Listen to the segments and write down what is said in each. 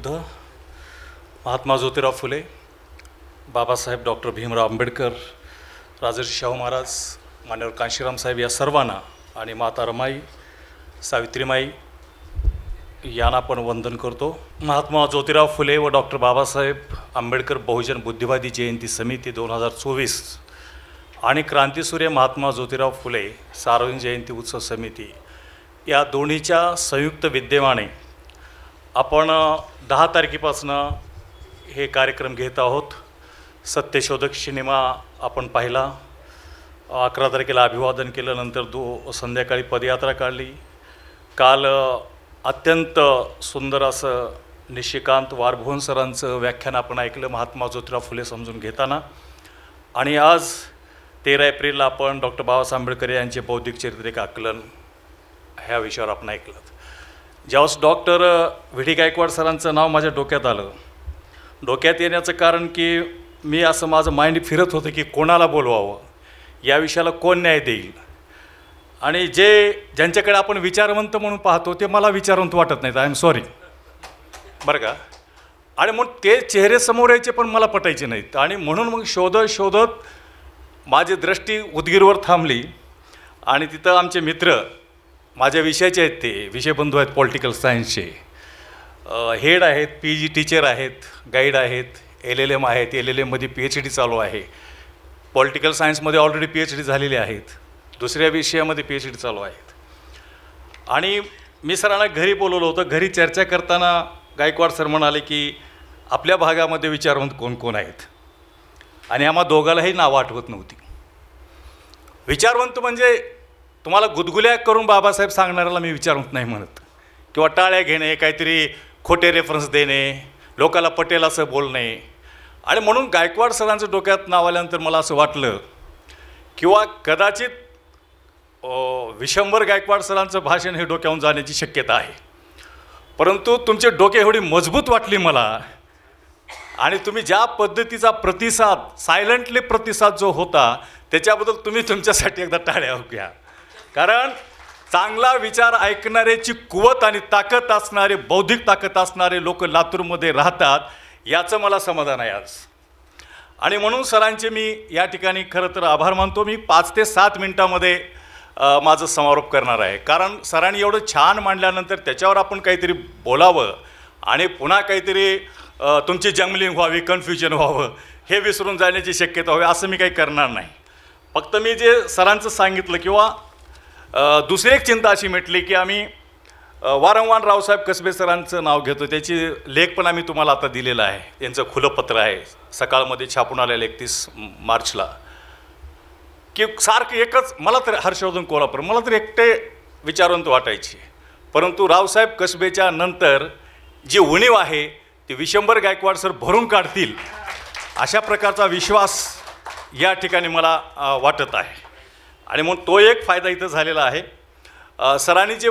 Buddha Mahatma Jyotirao Phule Babasaheb doctor Bhimrao Ambedkar Rajarshi Shahu Maharaj मान्यवर कांशीराम साहेब या सर्वांना आणि माता रमाई सावित्रीमाई यांना आपण वंदन करतो. महात्मा ज्योतिराव फुले व डॉक्टर बाबासाहेब आंबेडकर बहुजन बुद्धिवादी जयंती समिती दोन हजार चोवीस आणि क्रांतीसूर्य महात्मा ज्योतिराव फुले सार्वजनिक जयंती उत्सव समिती या दोन्हीच्या संयुक्त विद्यमाने आपण दहा तारखेपासनं हे कार्यक्रम घेत आहोत. सत्यशोधक सिनेमा आपण पाहिला. अकरा तारखेला अभिवादन केलं नंतर दो संध्याकाळी पदयात्रा काढली. काल अत्यंत सुंदर असं निशिकांत वारभुवन सरांचं व्याख्यान आपण ऐकलं महात्मा ज्योतिराव फुले समजून घेताना. आणि आज तेरा एप्रिलला आपण डॉक्टर बाबासाहेब आंबेडकर यांचे बौद्धिक चारित्रिक आकलन ह्या विषयावर आपण ऐकलं. ज्यावेळेस डॉक्टर व्ही डी गायकवाड सरांचं नाव माझ्या डोक्यात आलं डोक्यात येण्याचं कारण की मी असं माझं माइंड फिरत होतं की कोणाला बोलवावं या विषयाला कोण न्याय देईल? आणि जे ज्यांच्याकडे आपण विचारवंत म्हणून पाहतो ते मला विचारवंत वाटत नाहीत. आय एम सॉरी बरं का? आणि मग ते चेहरे समोर यायचे पण मला पटायचे नाहीत. आणि म्हणून मग शोधत शोधत माझी दृष्टी उदगीरवर थांबली. आणि तिथं आमचे मित्र माझ्या विषयाचे आहेत ते. विषयबंधू आहेत पॉलिटिकल सायन्सचे हेड आहेत पी जी टीचर आहेत गाईड आहेत एल एल एम आहेत. एल एल एममध्ये पी एच डी चालू आहे. पॉलिटिकल सायन्समध्ये ऑलरेडी पी एच डी झालेले आहेत. दुसऱ्या विषयामध्ये पी एच डी चालू आहेत. आणि मी सरांना घरी बोलवलं होतं. घरी चर्चा करताना गायकवाड सर म्हणाले की आपल्या भागामध्ये विचारवंत कोण कोण आहेत? आणि आम्हा दोघालाही नावं आठवत नव्हती. विचारवंत म्हणजे तुम्हाला गुदगुल्या करून बाबासाहेब सांगणाऱ्याला मी विचारत नाही म्हणत. किंवा टाळ्या घेणे काहीतरी खोटे रेफरन्स देणे लोकाला पटेल असं बोलणे. आणि म्हणून गायकवाड सरांचं डोक्यात नाव आल्यानंतर मला असं वाटलं किंवा कदाचित विशंभर गायकवाड सरांचं भाषण हे डोक्याहून जाण्याची शक्यता आहे. परंतु तुमचे डोके एवढी मजबूत वाटली मला आणि तुम्ही ज्या पद्धतीचा प्रतिसाद सायलंटली प्रतिसाद जो होता त्याच्याबद्दल तुम्ही तुमच्यासाठी एकदा टाळ्या घ्या कारण चांगला विचार ऐकणाऱ्याची कुवत आणि ताकद असणारे बौद्धिक ताकद असणारे लोक लातूरमध्ये राहतात याचं मला समाधान आहे आज. आणि म्हणून सरांचे मी या ठिकाणी खरं तर आभार मानतो. मी पाच ते सात मिनटामध्ये माझं समारोप करणार आहे. कारण सरांनी एवढं छान मांडल्यानंतर त्याच्यावर आपण काहीतरी बोलावं आणि पुन्हा काहीतरी तुमची जंगलिंग व्हावी कन्फ्युजन व्हावं हे विसरून जाण्याची शक्यता व्हावी असं मी काही करणार नाही. फक्त मी जे सरांचं सांगितलं किंवा दुसरी एक चिंता अशी मिटली की आम्ही वारंवार रावसाहेब कसबे सरांचं नाव घेतो. त्याची लेख पण आम्ही तुम्हाला आता दिलेला आहे. त्यांचं खुलं पत्र आहे. सकाळमध्ये छापून आलेलं एकतीस मार्चला. की सारखं एकच मला तर हर्षवर्धन कोल्हापूर मला तर एकटे विचारवंत वाटायची. परंतु रावसाहेब कसबेच्या नंतर जी उणीव आहे ती विशंभर गायकवाड सर भरून काढतील अशा प्रकारचा विश्वास या ठिकाणी मला वाटत आहे. आणि मग तो एक फायदा इथं झालेला आहे. सरांनी जे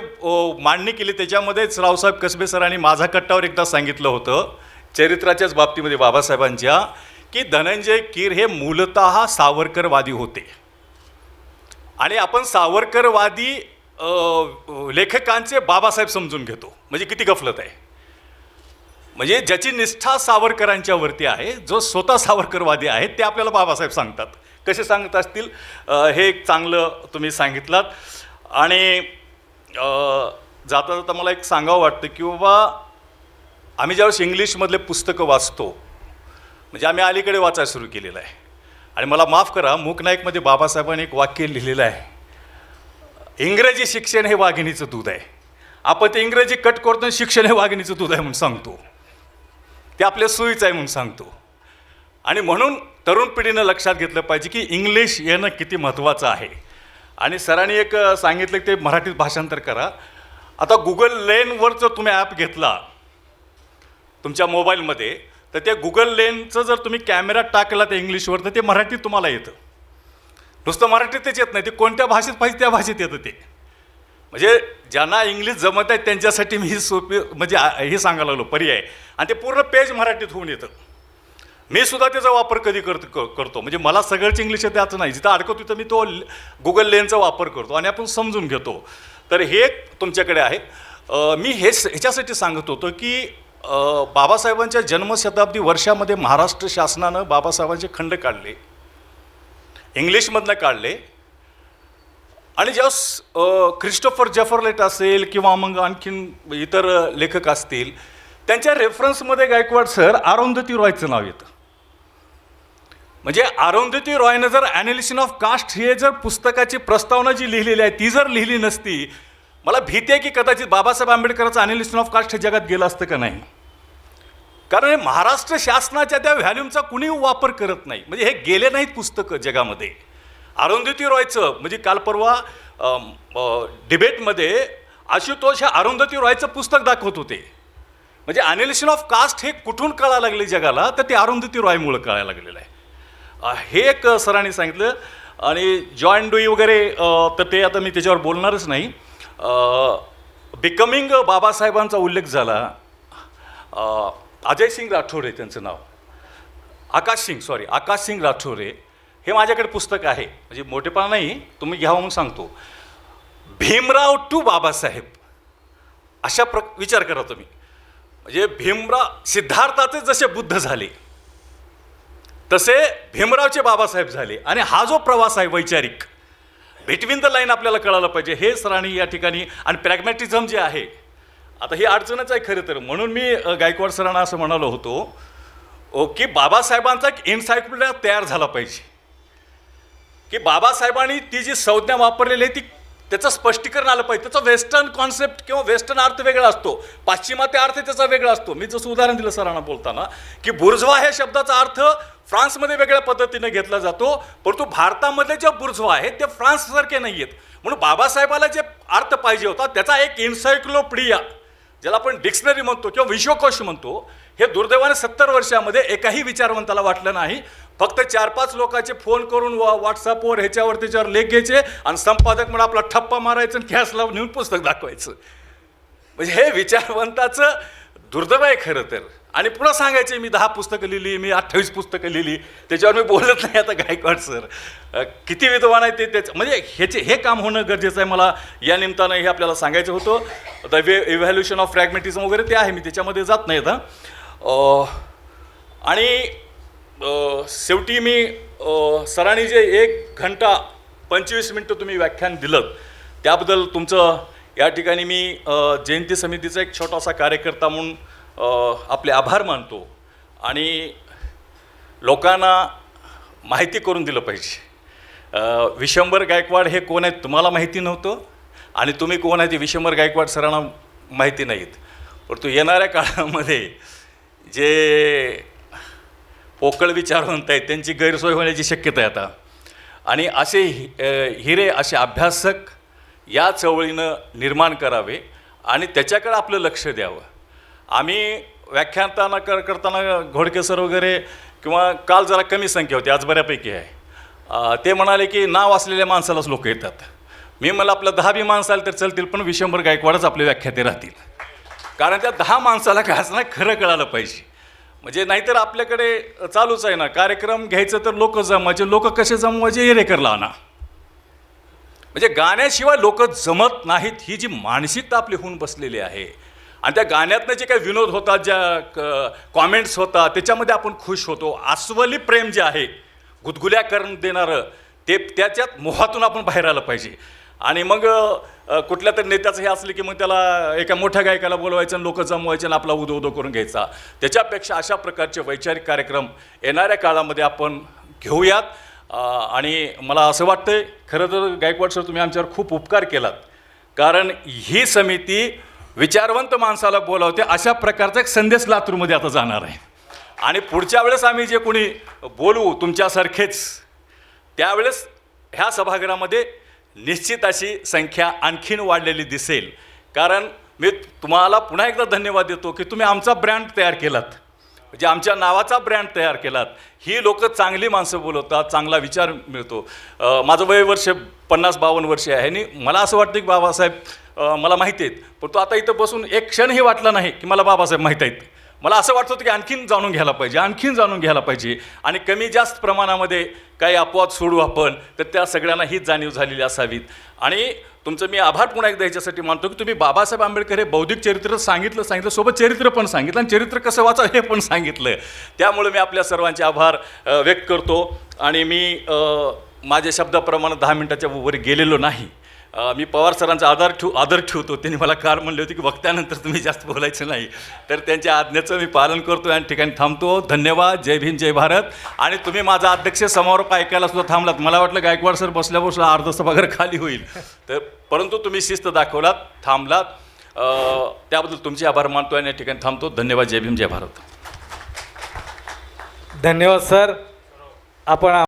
मांडणी केली त्याच्यामध्येच रावसाहेब कसबे सरांनी माझा कट्टावर एकदा सांगितलं होतं चरित्राच्याच बाबतीमध्ये बाबासाहेबांच्या की धनंजय कीर हे मूलतः सावरकरवादी होते. आणि आपण सावरकरवादी लेखकांचे बाबासाहेब समजून घेतो. म्हणजे किती गफलत आहे. म्हणजे ज्याची निष्ठा सावरकरांच्यावरती आहे जो स्वतः सावरकरवादी आहे ते आपल्याला बाबासाहेब सांगतात. कसे सांगत असतील हे एक चांगलं तुम्ही सांगितलात. आणि जाता जाता मला एक सांगावं वाटतं की बाबा आम्ही ज्यावेळेस इंग्लिशमधले पुस्तकं वाचतो म्हणजे आम्ही अलीकडे वाचायला सुरू केलेलं आहे. आणि मला माफ करा मूकनायकमध्ये बाबासाहेबांनी एक वाक्य लिहिलेलं आहे. इंग्रजी शिक्षण हे वाघिणीचं दूध आहे. आपण ते इंग्रजी कट करतो आणि शिक्षण हे वाघिणीचं दूध आहे म्हणून सांगतो. ते आपल्या सोयीचं आहे म्हणून सांगतो. आणि म्हणून तरुण पिढीनं लक्षात घेतलं पाहिजे की इंग्लिश येणं किती महत्त्वाचं आहे. आणि सरांनी एक सांगितलं की ते मराठीत भाषांतर करा. आता गुगल लेनवर जर तुम्ही ॲप घेतला तुमच्या मोबाईलमध्ये तर त्या गुगल लेनचं जर तुम्ही कॅमेरा टाकला त्या इंग्लिशवर तर ते मराठीत तुम्हाला येतं. नुसतं मराठीतच येत नाही ते कोणत्या भाषेत पाहिजे त्या भाषेत येतं ते. म्हणजे ज्यांना इंग्लिश जमत आहे त्यांच्यासाठी मी ही सोपी म्हणजे हे सांगायला लागलो पर्याय. आणि ते पूर्ण पेज मराठीत होऊन येतं. मी सुद्धा त्याचा वापर कधी करतो क- करतो. म्हणजे मला सगळंच इंग्लिश आहे असं नाही. जिथं अडकतो तिथं मी तो गुगल लेनचा वापर करतो आणि आपण समजून घेतो. तर हे तुमच्याकडे आहे. मी हे ह्याच्यासाठी सांगत होतो की बाबासाहेबांच्या जन्मशताब्दी वर्षामध्ये महाराष्ट्र शासनानं बाबासाहेबांचे खंड काढले. इंग्लिशमधनं काढले. आणि जेव्हा क्रिस्टोफर जेफरलेट असेल किंवा मग आणखीन इतर लेखक असतील त्यांच्या रेफरन्समध्ये गायकवाड सर अरुंधती रॉयचं नाव येतं. म्हणजे अरुंधती रॉयनं जर ॲनालिसिन ऑफ कास्ट हे जर पुस्तकाची प्रस्तावना जी लिहिलेली आहे ती जर लिहिली नसती मला भीती आहे की कदाचित बाबासाहेब आंबेडकरांचं ॲनालिसिन ऑफ कास्ट हे जगात गेलं असतं का नाही? कारण हे महाराष्ट्र शासनाच्या त्या व्हॅल्यूमचा कुणी वापर करत नाही. म्हणजे हे गेले नाहीत पुस्तकं जगामध्ये. अरुंधती रॉयचं म्हणजे काल परवा डिबेटमध्ये आशुतोष हे अरुंधती रॉयचं पुस्तक दाखवत होते. म्हणजे अनालिसिन ऑफ कास्ट हे कुठून कळायला लागले जगाला? तर ते अरुंधती रॉयमुळं कळायला लागलेलं आहे. हे एक सरांनी सांगितलं. आणि जॉईन डुई वगैरे तर ते आता मी त्याच्यावर बोलणारच नाही. बिकमिंग बाबासाहेबांचा उल्लेख झाला. अजय सिंग राठोरे त्यांचं नाव. आकाश सिंग सॉरी आकाश सिंग राठोरे हे माझ्याकडे पुस्तक आहे. म्हणजे मोठेपणा नाही तुम्ही घ्यावं म्हणून सांगतो. भीमराव टू बाबासाहेब. अशा प्र विचार करा तुम्ही. म्हणजे भीमराव सिद्धार्थाचे जसे बुद्ध झाले तसे भीमरावचे बाबासाहेब झाले आणि हा जो प्रवास आहे वैचारिक बिटवीन द लाईन आपल्याला कळायला पाहिजे हे सरांनी या ठिकाणी आणि प्रॅग्मॅटिझम जे आहे आता ही अडचणच आहे खरं तर. म्हणून मी गायकवाड सरांना असं म्हणालो होतो ओ की बाबासाहेबांचा एक एन्सायक्लोपीडिया तयार झाला पाहिजे. की बाबासाहेबांनी ती जी संज्ञा वापरलेली आहे ती त्याचं स्पष्टीकरण आलं पाहिजे. त्याचा वेस्टर्न कॉन्सेप्ट किंवा वेस्टर्न अर्थ वेगळा असतो. पाश्चिमात्य अर्थ त्याचा वेगळा असतो. मी जसं उदाहरण दिलं सरांना बोलताना की बुर्जवा ह्या शब्दाचा अर्थ फ्रान्समध्ये वेगळ्या पद्धतीने घेतला जातो परंतु भारतामध्ये जे बुर्जवा आहेत ते फ्रान्ससारखे नाही आहेत म्हणून बाबासाहेबाला जे अर्थ पाहिजे होता त्याचा एक इन्सायक्लोपडिया ज्याला आपण डिक्शनरी म्हणतो किंवा विश्वकोश म्हणतो हे दुर्दैवाने सत्तर वर्षामध्ये एकाही विचारवंताला वाटलं नाही. फक्त चार पाच लोकांचे फोन करून वा व्हॉट्सअपवर ह्याच्यावर त्याच्यावर लेख घ्यायचे आणि संपादक म्हणून आपला ठप्पा मारायचं आणि कॅश लावून नेऊन पुस्तक दाखवायचं. म्हणजे हे विचारवंताचं दुर्दैव आहे खरं तर. आणि पुन्हा सांगायचे मी दहा पुस्तकं लिहिली मी अठ्ठावीस पुस्तकं लिहिली. त्याच्यावर मी बोलत नाही आता गायकवाड सर. किती विद्वान आहे ते त्याचं म्हणजे ह्याचे हे काम होणं गरजेचं आहे मला. या निमित्तानं हे आपल्याला सांगायचं होतं. The way evolution of pragmatism वगैरे ते आहे. मी त्याच्यामध्ये जात नाही आता आणि शेवटी मी सरांनी जे एक घंटा पंचवीस मिनटं तुम्ही व्याख्यान दिलं त्याबद्दल तुमचं या ठिकाणी मी जयंती समितीचा एक छोटासा कार्यकर्ता म्हणून आपले आभार मानतो आणि लोकांना माहिती करून दिलं पाहिजे. विशंबर विशंभर गायकवाड हे कोण आहेत तुम्हाला माहिती नव्हतं आणि तुम्ही कोण आहे ते विशंभर गायकवाड सरांना माहिती नाहीत. परंतु येणाऱ्या काळामध्ये जे पोकळ विचारवंत आहेत त्यांची गैरसोय होण्याची शक्यता आहे आता. आणि असे हि- हिरे असे अभ्यासक या चळवळीनं निर्माण करावे आणि त्याच्याकडे आपलं लक्ष द्यावं. आम्ही व्याख्यानताना कर करताना घोडकेसर वगैरे किंवा काल जरा कमी संख्या होती आज बऱ्यापैकी आहे. ते म्हणाले की नाव असलेल्या माणसालाच लोक येतात. मी मला आपलं दहा बी माणसं आले तर चलतील पण विशंभर गायकवाडच आपले व्याख्याते राहतील. कारण त्या दहा माणसाला काय असणार खरं कळालं पाहिजे. म्हणजे नाहीतर आपल्याकडे चालूच आहे ना. कार्यक्रम घ्यायचं तर लोक जमवायचे म्हणजे लोक कसे जमवायचे म्हणजे हे रेकरला आणा. म्हणजे गाण्याशिवाय लोक जमत नाहीत ही जी मानसिकता आपली होऊन बसलेली आहे. आणि त्या गाण्यातनं जे काही विनोद होतात ज्या कॉमेंट्स होतात त्याच्यामध्ये आपण खुश होतो. अस्वली प्रेम जे आहे गुदगुल्या करून देणारं ते त्याच्यात मोहातून आपण बाहेर आलं पाहिजे. आणि मग कुठल्या तरी नेत्याचं हे असलं की मग त्याला एका मोठ्या गायकाला बोलवायचं आणि लोक जमवायचे आणि आपला उदो उदो करून घ्यायचा. त्याच्यापेक्षा अशा प्रकारचे वैचारिक कार्यक्रम येणाऱ्या काळामध्ये आपण घेऊयात. आणि मला असं वाटतंय खरं तर गायकवाड सर तुम्ही आमच्यावर खूप उपकार केलात. कारण ही समिती विचारवंत माणसाला बोलावते अशा प्रकारचा एक संदेश लातूरमध्ये आता जाणार आहे. आणि पुढच्या वेळेस आम्ही जे कोणी बोलू तुमच्यासारखेच त्यावेळेस ह्या सभागृहामध्ये निश्चित अशी संख्या आणखीन वाढलेली दिसेल. कारण मी तुम्हाला पुन्हा एकदा धन्यवाद देतो की तुम्ही आमचा ब्रँड तयार केलात. म्हणजे आमच्या नावाचा ब्रँड तयार केलात. ही लोक चांगली माणसं बोलवतात चांगला विचार मिळतो. माझं वय वर्ष पन्नास बावन्न वर्षे आहे आणि मला असं वाटतं की बाबासाहेब मला माहिती आहेत. पण तो आता इथं बसून एक क्षणही वाटला नाही की मला बाबासाहेब माहीत आहेत. मला असं वाटत होतं की आणखीन जाणून घ्यायला पाहिजे आणखीन जाणून घ्यायला पाहिजे. आणि कमी जास्त प्रमाणामध्ये काही अपवाद सोडू आपण तर त्या सगळ्यांना हीच जाणीव झालेली असावीत. आणि तुमचं मी आभार पुन्हा एकदा याच्यासाठी मानतो की तुम्ही बाबासाहेब आंबेडकर हे बौद्धिक चरित्र सांगितलं सांगितलं सोबत चरित्र पण सांगितलं आणि चरित्र कसं वाचावं हे पण सांगितलं. त्यामुळे मी आपल्या सर्वांचे आभार व्यक्त करतो. आणि मी माझ्या शब्दाप्रमाणे दहा मिनटाच्या वर गेलेलो नाही. मी पवार सरांचा आधार ठेव आदर ठेवतो. त्यांनी मला कार म्हणले होते की वक्त्यानंतर तुम्ही जास्त बोलायचं नाही. तर त्यांच्या आज्ञेचं मी पालन करतो या ठिकाणी थांबतो. धन्यवाद. जय भीम जय भारत. आणि तुम्ही माझा अध्यक्ष समारोप ऐकायला सुद्धा थांबलात? मला वाटलं गायकवाड सर बसल्यावर सुद्धा अर्धसा पगार खाली होईल. तर परंतु तुम्ही शिस्त दाखवलात थांबलात. त्याबद्दल तुमचे आभार मानतो आणि या ठिकाणी थांबतो. धन्यवाद. जय भीम जय भारत. धन्यवाद सर. आपण